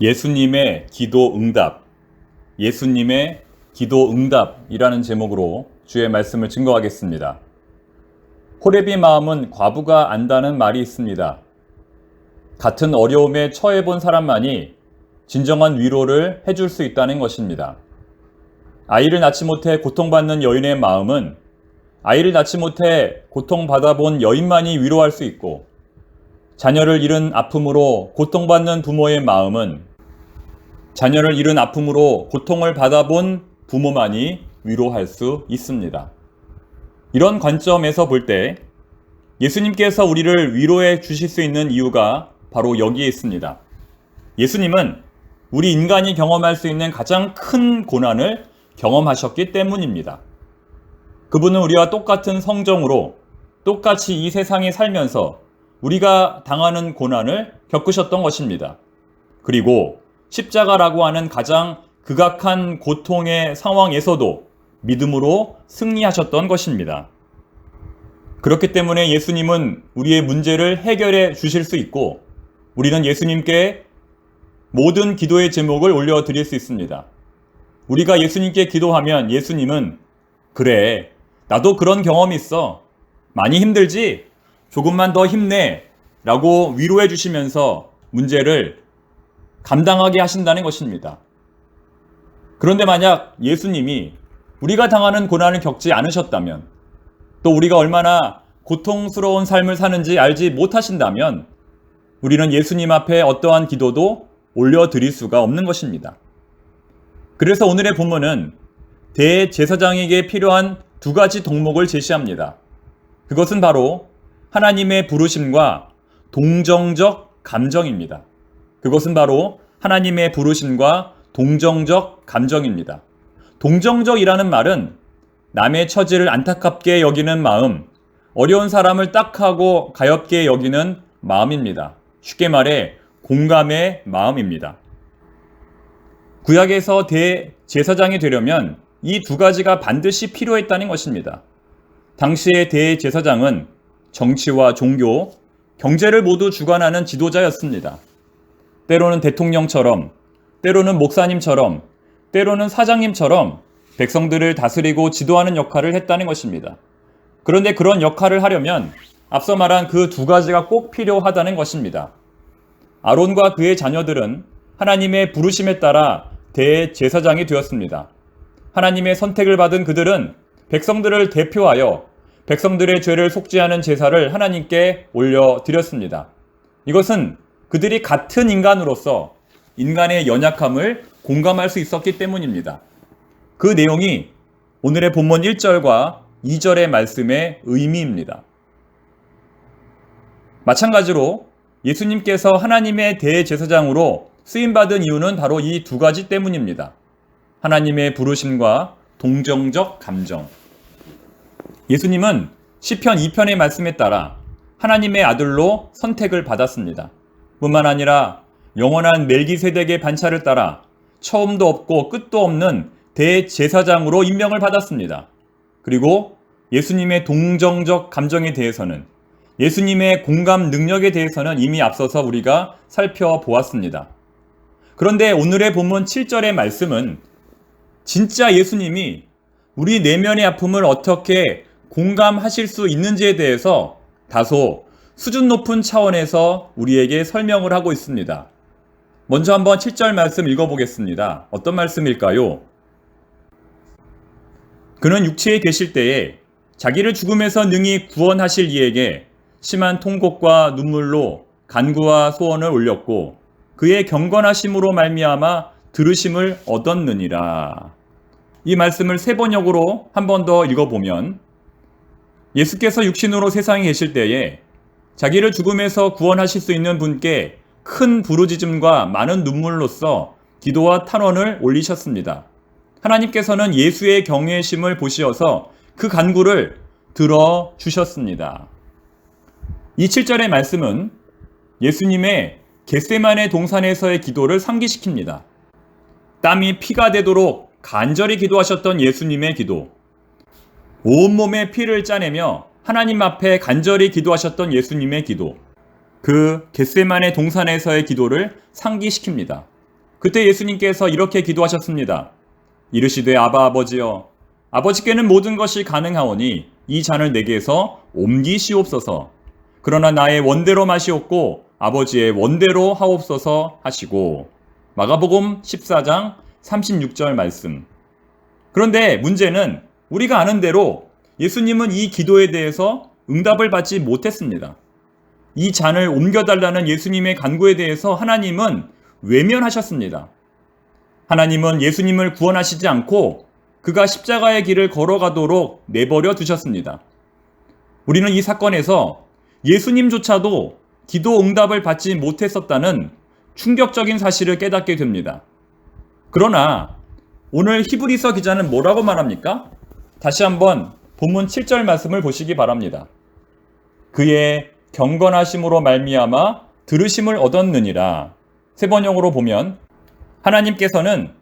예수님의 기도 응답, 예수님의 기도 응답이라는 제목으로 주의 말씀을 증거하겠습니다. 호랩의 마음은 과부가 안다는 말이 있습니다. 같은 어려움에 처해 본 사람만이 진정한 위로를 해줄 수 있다는 것입니다. 아이를 낳지 못해 고통받는 여인의 마음은 아이를 낳지 못해 고통받아 본 여인만이 위로할 수 있고 자녀를 잃은 아픔으로 고통받는 부모의 마음은 자녀를 잃은 아픔으로 고통을 받아본 부모만이 위로할 수 있습니다. 이런 관점에서 볼 때 예수님께서 우리를 위로해 주실 수 있는 이유가 바로 여기에 있습니다. 예수님은 우리 인간이 경험할 수 있는 가장 큰 고난을 경험하셨기 때문입니다. 그분은 우리와 똑같은 성정으로 똑같이 이 세상에 살면서 우리가 당하는 고난을 겪으셨던 것입니다. 그리고 십자가라고 하는 가장 극악한 고통의 상황에서도 믿음으로 승리하셨던 것입니다. 그렇기 때문에 예수님은 우리의 문제를 해결해 주실 수 있고 우리는 예수님께 모든 기도의 제목을 올려 드릴 수 있습니다. 우리가 예수님께 기도하면 예수님은 그래, 나도 그런 경험이 있어. 많이 힘들지? 조금만 더 힘내. 라고 위로해 주시면서 문제를 감당하게 하신다는 것입니다. 그런데 만약 예수님이 우리가 당하는 고난을 겪지 않으셨다면 또 우리가 얼마나 고통스러운 삶을 사는지 알지 못하신다면 우리는 예수님 앞에 어떠한 기도도 올려드릴 수가 없는 것입니다. 그래서 오늘의 본문은 대제사장에게 필요한 두 가지 덕목을 제시합니다. 그것은 바로 하나님의 부르심과 동정적 감정입니다. 그것은 바로 하나님의 부르심과 동정적 감정입니다. 동정적이라는 말은 남의 처지를 안타깝게 여기는 마음, 어려운 사람을 딱하고 가엽게 여기는 마음입니다. 쉽게 말해 공감의 마음입니다. 구약에서 대제사장이 되려면 이 두 가지가 반드시 필요했다는 것입니다. 당시의 대제사장은 정치와 종교, 경제를 모두 주관하는 지도자였습니다. 때로는 대통령처럼, 때로는 목사님처럼, 때로는 사장님처럼 백성들을 다스리고 지도하는 역할을 했다는 것입니다. 그런데 그런 역할을 하려면 앞서 말한 그 두 가지가 꼭 필요하다는 것입니다. 아론과 그의 자녀들은 하나님의 부르심에 따라 대제사장이 되었습니다. 하나님의 선택을 받은 그들은 백성들을 대표하여 백성들의 죄를 속죄하는 제사를 하나님께 올려드렸습니다. 이것은 그들이 같은 인간으로서 인간의 연약함을 공감할 수 있었기 때문입니다. 그 내용이 오늘의 본문 1절과 2절의 말씀의 의미입니다. 마찬가지로 예수님께서 하나님의 대제사장으로 쓰임받은 이유는 바로 이 두 가지 때문입니다. 하나님의 부르심과 동정적 감정. 예수님은 시편 2편의 말씀에 따라 하나님의 아들로 선택을 받았습니다. 뿐만 아니라 영원한 멜기세덱의 반차를 따라 처음도 없고 끝도 없는 대제사장으로 임명을 받았습니다. 그리고 예수님의 동정적 감정에 대해서는 예수님의 공감 능력에 대해서는 이미 앞서서 우리가 살펴보았습니다. 그런데 오늘의 본문 7절의 말씀은 진짜 예수님이 우리 내면의 아픔을 어떻게 공감하실 수 있는지에 대해서 다소 수준 높은 차원에서 우리에게 설명을 하고 있습니다. 먼저 한번 7절 말씀 읽어보겠습니다. 어떤 말씀일까요? 그는 육체에 계실 때에 자기를 죽음에서 능히 구원하실 이에게 심한 통곡과 눈물로 간구와 소원을 올렸고 그의 경건하심으로 말미암아 들으심을 얻었느니라. 이 말씀을 세 번역으로 한 번 더 읽어보면 예수께서 육신으로 세상에 계실 때에 자기를 죽음에서 구원하실 수 있는 분께 큰 부르짖음과 많은 눈물로써 기도와 탄원을 올리셨습니다. 하나님께서는 예수의 경외심을 보시어서 그 간구를 들어 주셨습니다. 이 7절의 말씀은 예수님의 겟세만의 동산에서의 기도를 상기시킵니다. 땀이 피가 되도록 간절히 기도하셨던 예수님의 기도. 온몸에 피를 짜내며 하나님 앞에 간절히 기도하셨던 예수님의 기도. 그 겟세만의 동산에서의 기도를 상기시킵니다. 그때 예수님께서 이렇게 기도하셨습니다. 이르시되 아바 아버지여 아버지께는 모든 것이 가능하오니 이 잔을 내게서 옮기시옵소서. 그러나 나의 원대로 마시옵고 아버지의 원대로 하옵소서 하시고 마가복음 14장 36절 말씀. 그런데 문제는 우리가 아는 대로 예수님은 이 기도에 대해서 응답을 받지 못했습니다. 이 잔을 옮겨달라는 예수님의 간구에 대해서 하나님은 외면하셨습니다. 하나님은 예수님을 구원하시지 않고 그가 십자가의 길을 걸어가도록 내버려 두셨습니다. 우리는 이 사건에서 예수님조차도 기도 응답을 받지 못했었다는 충격적인 사실을 깨닫게 됩니다. 그러나 오늘 히브리서 기자는 뭐라고 말합니까? 다시 한번 본문 7절 말씀을 보시기 바랍니다. 그의 경건하심으로 말미암아 들으심을 얻었느니라. 세 번역으로 보면 하나님께서는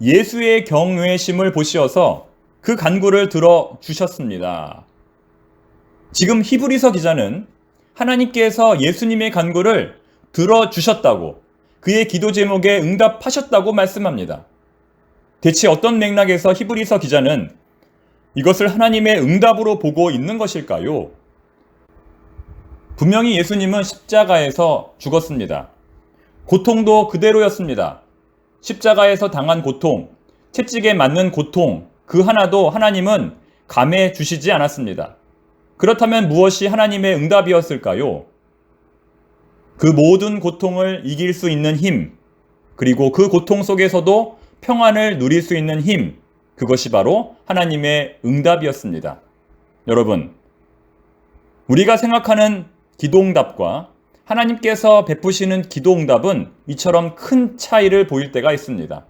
예수의 경외심을 보시어서 그 간구를 들어 주셨습니다. 지금 히브리서 기자는 하나님께서 예수님의 간구를 들어 주셨다고 그의 기도 제목에 응답하셨다고 말씀합니다. 대체 어떤 맥락에서 히브리서 기자는 이것을 하나님의 응답으로 보고 있는 것일까요? 분명히 예수님은 십자가에서 죽었습니다. 고통도 그대로였습니다. 십자가에서 당한 고통, 채찍에 맞는 고통, 그 하나도 하나님은 감해 주시지 않았습니다. 그렇다면 무엇이 하나님의 응답이었을까요? 그 모든 고통을 이길 수 있는 힘, 그리고 그 고통 속에서도 평안을 누릴 수 있는 힘, 그것이 바로 하나님의 응답이었습니다. 여러분, 우리가 생각하는 기도응답과 하나님께서 베푸시는 기도응답은 이처럼 큰 차이를 보일 때가 있습니다.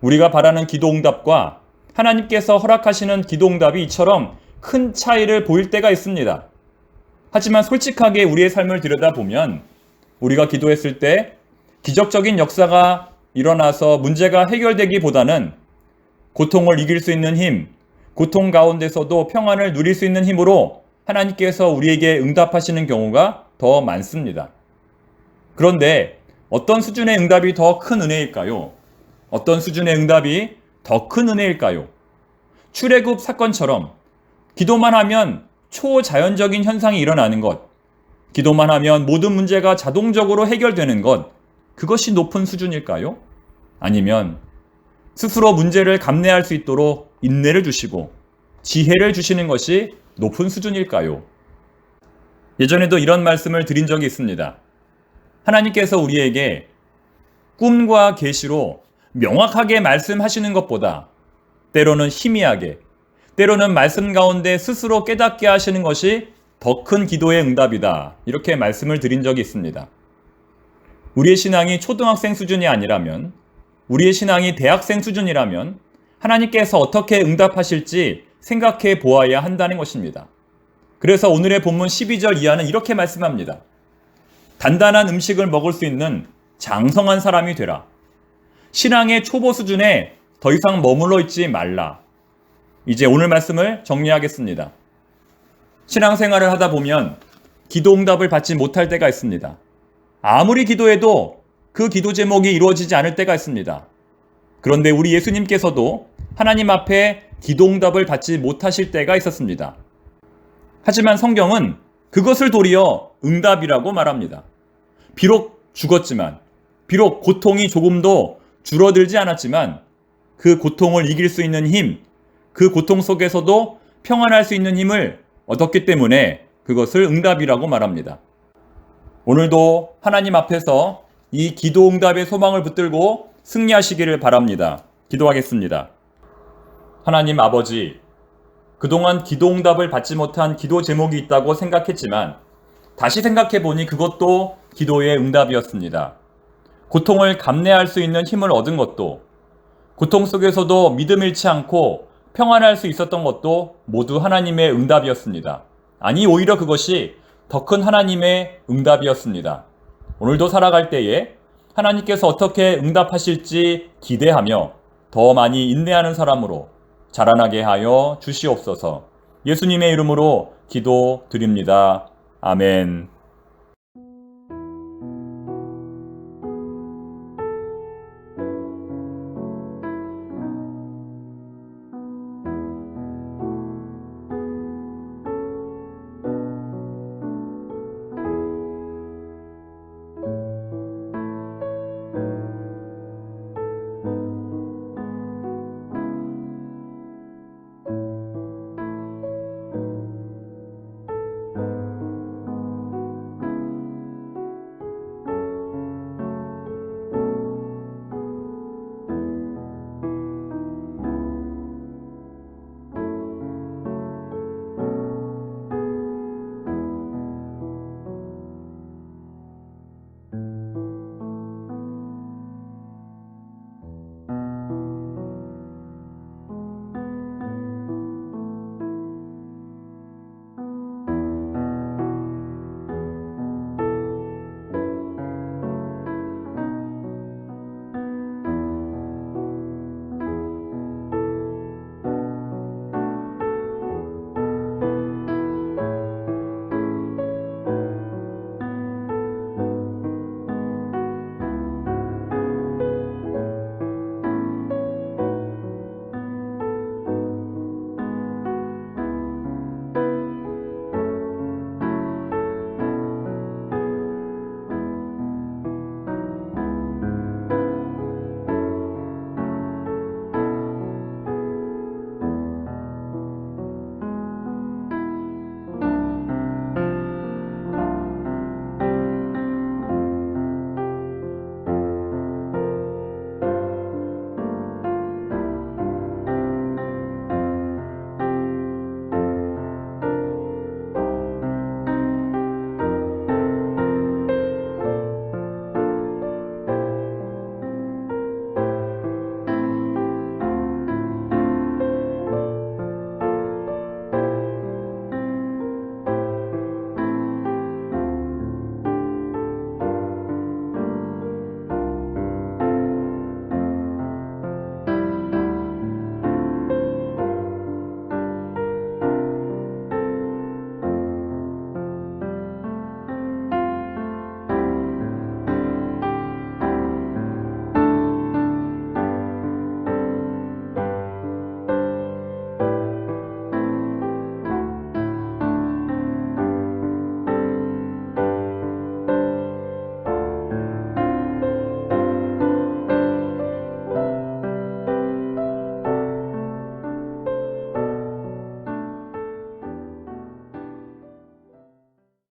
우리가 바라는 기도응답과 하나님께서 허락하시는 기도응답이 이처럼 큰 차이를 보일 때가 있습니다. 하지만 솔직하게 우리의 삶을 들여다보면 우리가 기도했을 때 기적적인 역사가 일어나서 문제가 해결되기보다는 고통을 이길 수 있는 힘, 고통 가운데서도 평안을 누릴 수 있는 힘으로 하나님께서 우리에게 응답하시는 경우가 더 많습니다. 그런데 어떤 수준의 응답이 더 큰 은혜일까요? 어떤 수준의 응답이 더 큰 은혜일까요? 출애굽 사건처럼 기도만 하면 초자연적인 현상이 일어나는 것, 기도만 하면 모든 문제가 자동적으로 해결되는 것, 그것이 높은 수준일까요? 아니면 스스로 문제를 감내할 수 있도록 인내를 주시고 지혜를 주시는 것이 높은 수준일까요? 예전에도 이런 말씀을 드린 적이 있습니다. 하나님께서 우리에게 꿈과 계시로 명확하게 말씀하시는 것보다 때로는 희미하게, 때로는 말씀 가운데 스스로 깨닫게 하시는 것이 더 큰 기도의 응답이다. 이렇게 말씀을 드린 적이 있습니다. 우리의 신앙이 초등학생 수준이 아니라면, 우리의 신앙이 대학생 수준이라면, 하나님께서 어떻게 응답하실지 생각해 보아야 한다는 것입니다. 그래서 오늘의 본문 12절 이하는 이렇게 말씀합니다. 단단한 음식을 먹을 수 있는 장성한 사람이 되라. 신앙의 초보 수준에 더 이상 머물러 있지 말라. 이제 오늘 말씀을 정리하겠습니다. 신앙생활을 하다 보면 기도 응답을 받지 못할 때가 있습니다. 아무리 기도해도 그 기도 제목이 이루어지지 않을 때가 있습니다. 그런데 우리 예수님께서도 하나님 앞에 기도 응답을 받지 못하실 때가 있었습니다. 하지만 성경은 그것을 도리어 응답이라고 말합니다. 비록 죽었지만, 비록 고통이 조금도 줄어들지 않았지만, 그 고통을 이길 수 있는 힘, 그 고통 속에서도 평안할 수 있는 힘을 얻었기 때문에 그것을 응답이라고 말합니다. 오늘도 하나님 앞에서 이 기도 응답의 소망을 붙들고 승리하시기를 바랍니다. 기도하겠습니다. 하나님 아버지, 그동안 기도 응답을 받지 못한 기도 제목이 있다고 생각했지만 다시 생각해 보니 그것도 기도의 응답이었습니다. 고통을 감내할 수 있는 힘을 얻은 것도 고통 속에서도 믿음 잃지 않고 평안할 수 있었던 것도 모두 하나님의 응답이었습니다. 아니, 오히려 그것이 더 큰 하나님의 응답이었습니다. 오늘도 살아갈 때에 하나님께서 어떻게 응답하실지 기대하며 더 많이 인내하는 사람으로 자라나게 하여 주시옵소서. 예수님의 이름으로 기도 드립니다. 아멘.